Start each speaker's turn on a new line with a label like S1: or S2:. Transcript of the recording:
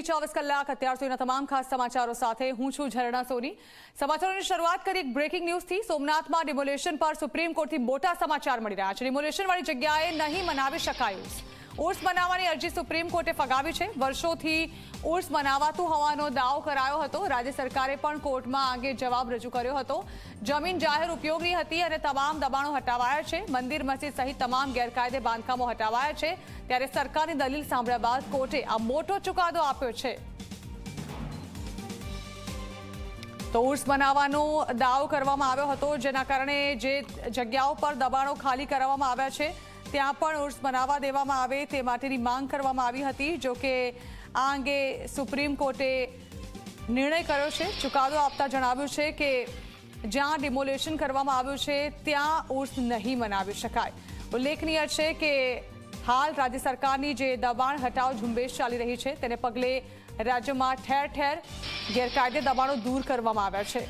S1: TV ચોવીસ કલાક. અત્યાર સુધીના તમામ ખાસ સમાચારો સાથે હું છું ઝરણા સોની. સમાચારોની શરૂઆત કરી એક બ્રેકિંગ ન્યૂઝથી સોમનાથમાં ડિમોલેશન પર સુપ્રીમ કોર્ટથી મોટા સમાચાર મળી રહ્યા છે. ડિમોલેશનવાળી જગ્યાએ નહીં મનાવી શકાયું. ઉર્સ બનાવવાની અરજી સુપ્રીમ કોર્ટે ફગાવી છે. વર્ષોથી ઉર્સ બનાવાતું હોવાનો દાવો કરાયો હતો. રાજ્ય સરકારે પણ કોર્ટમાં આ અંગે જવાબ રજૂ કર્યો હતો. જમીન જાહેર ઉપયોગની હતી અને તમામ દબાણો હટાવાયા છે. મંદિર, મસ્જિદ સહિત તમામ ગેરકાયદે બાંધકામો હટાવાયા છે. ત્યારે સરકારની દલીલ સાંભળ્યા બાદ કોર્ટે આ મોટો ચુકાદો આપ્યો છે. તો ઉર્સ બનાવવાનો દાવો કરવામાં આવ્યો હતો, જેના કારણે જે જગ્યાઓ પર દબાણો ખાલી કરાવવામાં આવ્યા છે ત્યાં પણ ઉર્સ મનાવવા દેવામાં આવે તે માટેની માંગ કરવામાં આવી હતી, જો કે આ અંગે સુપ્રીમ કોર્ટે નિર્ણય કર્યો છે. ચુકાદો આપતા જણાવ્યું છે કે જ્યાં ડિમોલેશન કરવામાં આવ્યું છે, ત્યાં ઉર્સ નહીં મનાવી શકાય. ઉલ્લેખનીય છે કે હાલ રાજ્ય સરકારની જે દબાણ હટાવ ઝુંબેશ ચાલી રહી છે, તેને પગલે રાજ્યમાં ઠેર ઠેર ગેરકાયદે દબાણો દૂર કરવામાં આવ્યા છે.